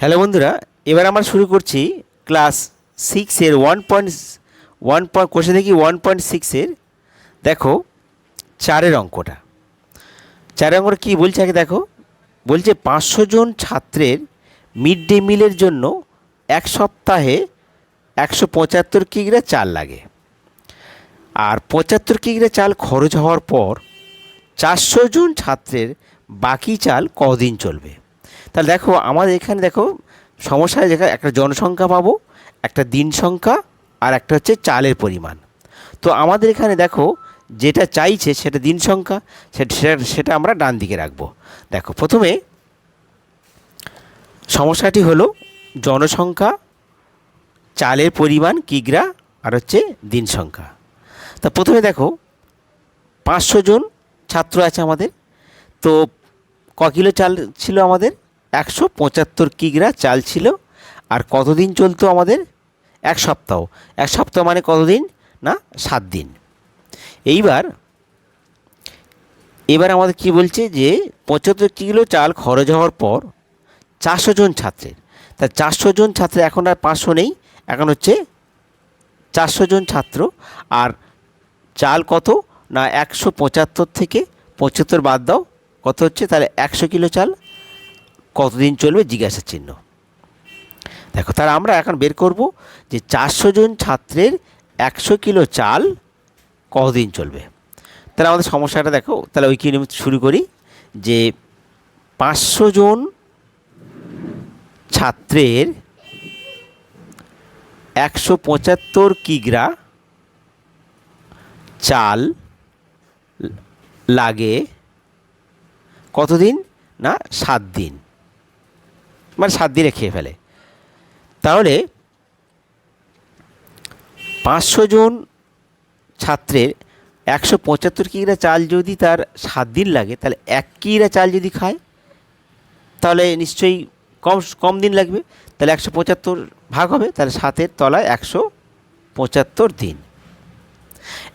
Hello বন্ধুরা, এবার আমরা শুরু করছি ক্লাস সিক্সের ওয়ান পয়েন্ট ওয়ান পয়েন্ট কোষে দেখি ওয়ান পয়েন্ট সিক্সের দেখো, চারের অঙ্কটা। চারের অঙ্কটা কী বলছে আগে দেখো? বলছে পাঁচশো জন ছাত্রের মিড ডে মিলের জন্য এক সপ্তাহে একশো পঁচাত্তর কিগ্রা চাল লাগে। আর পঁচাত্তর কিগ্রা চাল খরচ হওয়ার পর চারশো জন ছাত্রের বাকি চাল কদিন চলবে? তাহলে দেখো, আমাদের এখানে দেখো, সমস্যা যেখানে একটা জনসংখ্যা পাবো, একটা দিন সংখ্যা, আর একটা হচ্ছে চালের পরিমাণ। তো আমাদের এখানে দেখো, যেটা চাইছে সেটা দিন সংখ্যা, সেটা- সেটা আমরা ডান দিকে রাখব। দেখো, প্রথমে সমস্যাটি হলো জনসংখ্যা, চালের পরিমাণ, কিগ্রা, আর হচ্ছে দিন সংখ্যা। তা প্রথমে দেখো, পাঁচশো জন ছাত্র আছে আমাদের। তো ক কিলো চাল ছিল আমাদের? একশো পঁচাত্তর কিগ্রা চাল ছিল, আর কতদিন চলতো আমাদের? এক সপ্তাহ। এক সপ্তাহ মানে কতদিন? না, সাত দিন। এইবার, এবার আমাদের কি বলছে যে, পঁচাত্তর কিলো চাল খরচ হওয়ার পর চারশো জন ছাত্রের। তা চারশো জন ছাত্র এখন আর পাঁচশো নেই, এখন হচ্ছে চারশো জন ছাত্র, আর চাল কত? না, একশো পঁচাত্তর থেকে পঁচাত্তর বাদ দাও, কত হচ্ছে? তাহলে একশো কিলো চাল কতদিন চলবে? জিজ্ঞাসা চিহ্ন। দেখো, তাহলে আমরা এখন বের করব যে চারশো জন ছাত্রের একশো কিলো চাল কতদিন চলবে? তাহলে আমাদের সমস্যাটা দেখো, তাহলে ওই কিনে শুরু করি যে পাঁচশো জন ছাত্রের একশো পঁচাত্তর কিগ্রা চাল লাগে কতদিন? না, সাত দিন। মানে সাত দিনে খেয়ে ফেলে। তাহলে পাঁচশো জন ছাত্রের একশো পঁচাত্তর কিগ্রা চাল যদি তার সাত দিন লাগে, তাহলে এক কিগ্রা চাল যদি খায়, তাহলে নিশ্চয়ই কম কম দিন লাগবে। তাহলে একশো পঁচাত্তর ভাগ হবে, তাহলে সাতের তলায় একশো পঁচাত্তর দিন।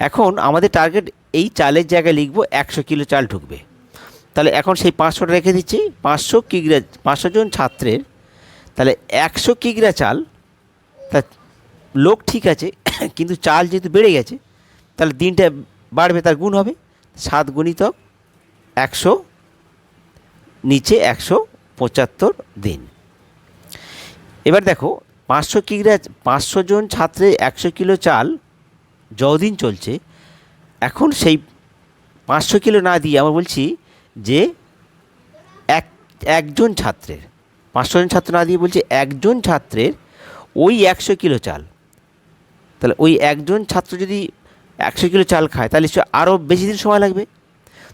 এখন আমাদের টার্গেট এই চালের জায়গায় লিখব একশো কিলো চাল ঢুকবে। তাহলে এখন সেই পাঁচশোটা রেখে দিচ্ছি। পাঁচশো কিগ্রা, পাঁচশো জন ছাত্রের, তাহলে একশো কিগ্রা চাল, তা লোক ঠিক আছে, কিন্তু চাল যেহেতু বেড়ে গেছে, তাহলে দিনটা বাড়বে, তার গুণ হবে। সাত গুণিতক একশো, নিচে একশো পঁচাত্তর দিন। এবার দেখো, পাঁচশো কিগ্রা, পাঁচশো জন ছাত্রের একশো কিলো চাল যদিন চলছে, এখন সেই পাঁচশো কিলো না দিয়ে আমরা বলছি যে এক, একজন ছাত্রের, পাঁচশো জন ছাত্র না দিয়ে বলছে একজন ছাত্রের ওই একশো কিলো চাল। তাহলে ওই একজন ছাত্র যদি একশো কিলো চাল খায়, তাহলে সে আরও বেশি দিন সময় লাগবে।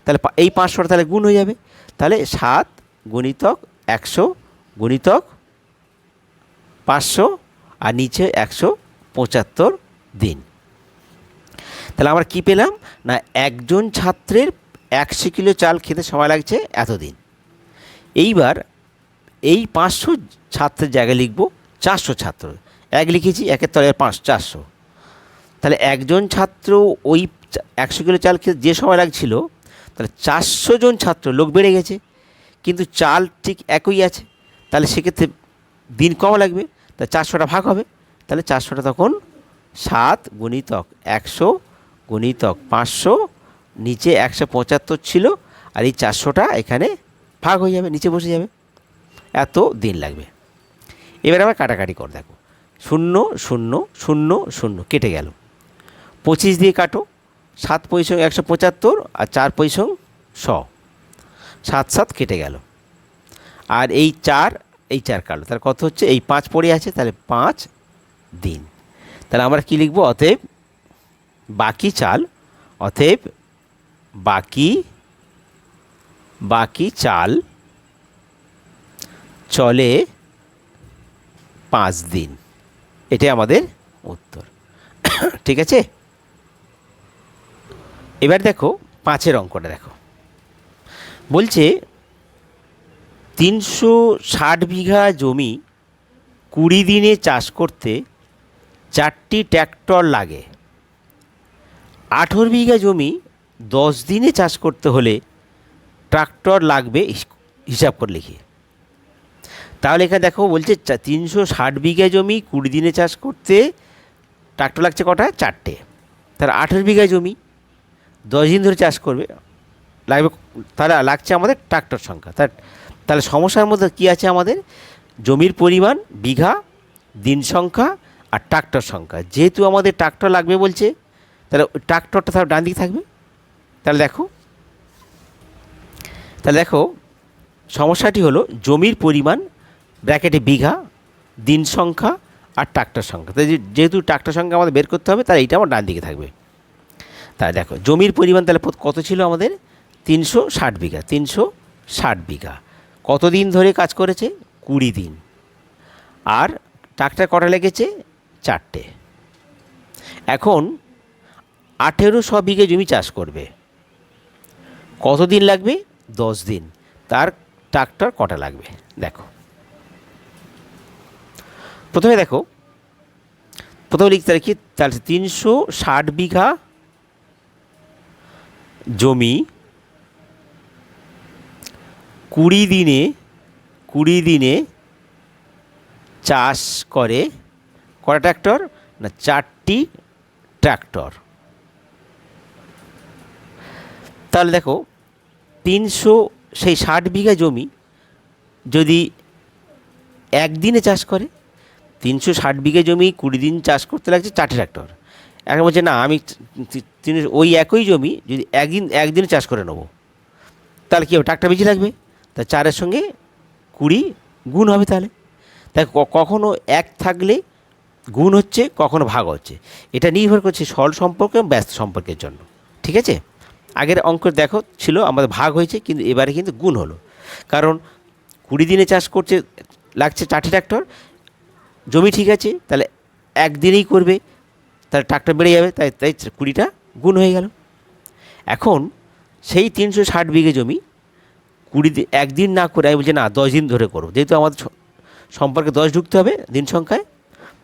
তাহলে এই পাঁচশোটা তাহলে গুণ হয়ে যাবে। তাহলে সাত গুণিতক একশো গুণিতক পাঁচশো আর নিচে একশো পঁচাত্তর দিন। তাহলে আমরা কি পেলাম? না, একজন ছাত্রের একশো কিলো চাল খেতে সময় লাগছে এতদিন। এইবার এই পাঁচশো ছাত্রের জায়গায় লিখব চারশো ছাত্র। এক লিখেছি, একের তলায় পাঁচ, চারশো। তাহলে একজন ছাত্র ওই একশো কিলো চাল খেতে যে সময় লাগছিল, তাহলে চারশো জন ছাত্র, লোক বেড়ে গেছে। কিন্তু চাল ঠিক একই আছে। তাহলে সেক্ষেত্রে দিন কম লাগবে, তা চারশোটা ভাগ হবে। তাহলে চারশোটা তখন সাত গুণিতক একশো গুণিতক পাঁচশো নিচে একশো পঁচাত্তর ছিল আর এই চারশোটা এখানে ভাগ হয়ে যাবে, নিচে বসে যাবে। এত দিন লাগবে। এবার আবার কাটাকাটি কর, দেখো। শূন্য শূন্য শূন্য শূন্য, কেটে গেল। পঁচিশ দিয়ে কাটো, সাত পয়সং একশো পঁচাত্তর আর চার পয়সং শ। সাত সাত কেটে গেল। আর এই চার এই চার কাটলো। তার কত হচ্ছে? এই পাঁচ পড়ে আছে, তাহলে পাঁচ দিন। তাহলে আমরা কী লিখব? অতএব বাকি চাল, অতএব বাকি বাকি চাল চলে পাঁচ দিন। এটাই আমাদের উত্তর। ঠিক আছে? এবার দেখো, পাঁচের অঙ্কটা দেখো। বলছে, তিনশো ষাট বিঘা জমি কুড়ি দিনে চাষ করতে চারটি ট্র্যাক্টর লাগে। আঠেরো বিঘা জমি দশ দিনে চাষ করতে হলে ট্রাক্টর লাগবে হিস- হিসাব করে লিখি। তাহলে এখানে দেখো বলছে তিনশো ষাট বিঘা জমি কুড়ি দিনে চাষ করতে ট্রাক্টর লাগছে কটা? চারটে। তাহলে আঠেরো বিঘা জমি দশ দিন ধরে চাষ করবে, লাগবে তাহলে লাগছে আমাদের ট্রাক্টর সংখ্যা। তার তাহলে সমস্যার মধ্যে কী আছে আমাদের? জমির পরিমাণ, বিঘা, দিন সংখ্যা আর ট্রাক্টর সংখ্যা। যেহেতু আমাদের ট্রাক্টর লাগবে বলছে, তাহলে ট্রাক্টরটা তাহলে ডান দিকে থাকবে। তাহলে দেখো। তাহলে দেখো, সমস্যাটি হলো জমির পরিমাণ ব্র্যাকেটে বিঘা, দিন সংখ্যা আর ট্রাক্টর সংখ্যা। তাই যেহেতু ট্রাক্টর সংখ্যা আমাদের বের করতে হবে, তাহলে এইটা আমার ডান দিকে থাকবে। তাই দেখো, জমির পরিমাণ তাহলে কত ছিল আমাদের? তিনশো ষাট বিঘা, তিনশো ষাট বিঘা। কতদিন ধরে কাজ করেছে? কুড়ি দিন। আর ট্রাক্টর কটা লেগেছে? চারটে। এখন আঠেরোশো বিঘে জমি চাষ করবে। কতদিন লাগবে? দশ দিন তার ট্রাক্টর কটা লাগবে? দেখো। প্রথমে দেখো, প্রথমে লিখতে রাখি তাহলে তিনশো ষাট বিঘা জমি কুড়ি দিনে কুড়ি দিনে চাষ করে কটা ট্র্যাক্টর না, চারটি ট্র্যাক্টর তাহলে দেখো, তিনশো সেই ষাট বিঘা জমি যদি একদিনে চাষ করে, তিনশো ষাট বিঘা জমি কুড়ি দিন চাষ করতে লাগছে চারটে ট্রাক্টর এখন বলছে, না, আমি ওই একই জমি যদি একদিন, একদিনে চাষ করে নেব, তাহলে কী হবে? ট্রাক্টর বেশি লাগবে? তা চারের সঙ্গে কুড়ি গুণ হবে তাহলে। তাই কখনো এক থাকলে গুণ হচ্ছে, কখনো ভাগ হচ্ছে। এটা নির্ভর করছে সরল সম্পর্ক এবং ব্যস্ত সম্পর্কের জন্য। ঠিক আছে? আগের অঙ্ক দেখো, ছিল আমাদের ভাগ হয়েছে, কিন্তু এবারে কিন্তু গুণ হলো। কারণ কুড়ি দিনে চাষ করছে, লাগছে চারটে ট্রাক্টর জমি ঠিক আছে, তাহলে একদিনেই করবে, তাহলে ট্রাক্টর বেড়ে যাবে, তাই তাই কুড়িটা গুণ হয়ে গেল। এখন সেই তিনশো ষাট বিঘে জমি কুড়ি দিন একদিন না করে, আমি বলছি না, দশ দিন ধরে করো। যেহেতু আমাদের সম্পর্কে দশ ঢুকতে হবে দিন সংখ্যায়,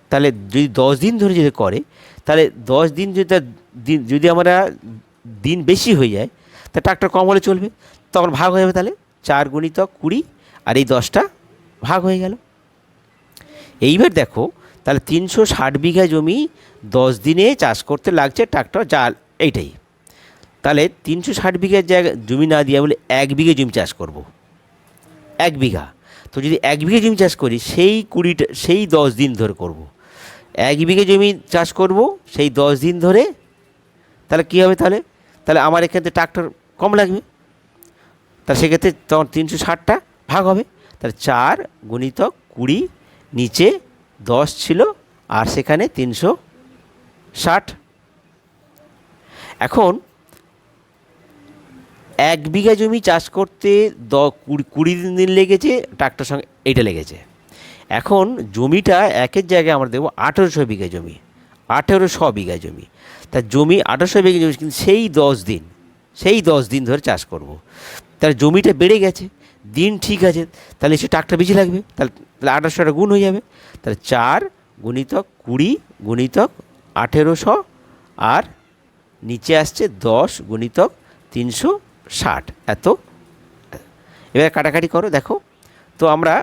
তাহলে যদি দশ দিন ধরে যদি করে, তাহলে দশ দিন যদি তার যদি আমরা দিন বেশি হয়ে যায়, তা ট্রাক্টর কম হলে চলবে। তখন ভাগ হয়ে যাবে তাহলে চার গুণিতক কুড়ি, আর এই দশটা ভাগ হয়ে গেল। এইবার দেখো, তাহলে তিনশো ষাট বিঘা জমি দশ দিনে চাষ করতে লাগছে ট্রাক্টর জাল এইটাই। তাহলে তিনশো ষাট বিঘার জায়গা, জমি না দিয়ে বলে এক বিঘে জমি চাষ করব। এক বিঘা। তো যদি এক বিঘে জমি চাষ করি, সেই কুড়িটা, সেই দশ দিন ধরে করব। এক বিঘে জমি চাষ করব, সেই দশ দিন ধরে, তাহলে কী হবে তাহলে? তাহলে আমার এখান থেকে ট্রাক্টর কম লাগবে। তাহলে সেক্ষেত্রে তখন তিনশো ষাটটা ভাগ হবে। তাহলে চার গুণিতক কুড়ি নিচে দশ ছিল, আর সেখানে তিনশো ষাট। এখন এক বিঘা জমি চাষ করতে দ কুড়ি দিন লেগেছে ট্রাক্টর সঙ্গে এইটা লেগেছে। এখন জমিটা একের জায়গায় আমরা দেখব আঠেরোশো বিঘা জমি। আঠেরোশো বিঘা জমি। তা জমি আঠেরোশো বিঘা জমি, কিন্তু সেই দশ দিন, সেই দশ দিন ধরে চাষ করব। তাহলে জমিটা বেড়ে গেছে, দিন ঠিক আছে, তাহলে সে ট্রাক্টর বেশি লাগবে, তাহলে তাহলে আঠারোশোটা গুণ হয়ে যাবে। তাহলে চার গুণিতক কুড়ি গুণিতক আঠেরোশো, আর নিচে আসছে দশ গুণিতক তিনশো ষাট। এত। এবার কাটাকাটি করো, দেখো। তো আমরা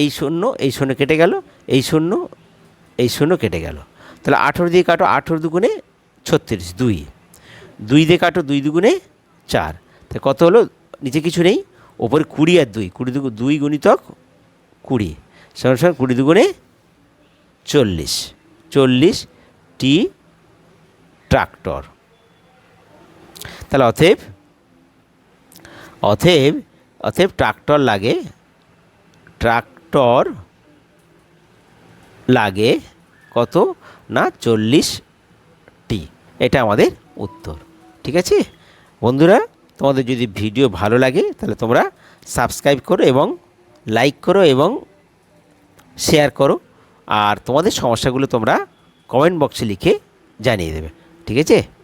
এই শূন্য এই শূন্য কেটে গেল, এই শূন্য এই শূন্য কেটে গেল। তাহলে আঠেরো দিয়ে কাটো আঠেরো দুগুণে ছত্রিশ, দুই। দুই দিয়ে কাটো দুই দুগুণে চার। তাহলে কত হলো? নিচে কিছু নেই। ওপরে কুড়ি আর দুই। কুড়ি দুগু দুই গুণিতক কুড়ি। সঙ্গে সঙ্গে কুড়ি দুগুণে চল্লিশ। চল্লিশ টি ট্রাক্টর। তাহলে অতএব অতএব অতএব ট্রাক্টর লাগে ট্রাক্টর লাগে কত না চল্লিশটি এটা আমাদের উত্তর। ঠিক আছে? বন্ধুরা, তোমাদের যদি ভিডিও ভালো লাগে, তাহলে তোমরা সাবস্ক্রাইব করো এবং লাইক করো এবং শেয়ার করো। আর তোমাদের সমস্যাগুলো তোমরা কমেন্ট বক্সে লিখে জানিয়ে দেবে। ঠিক আছে?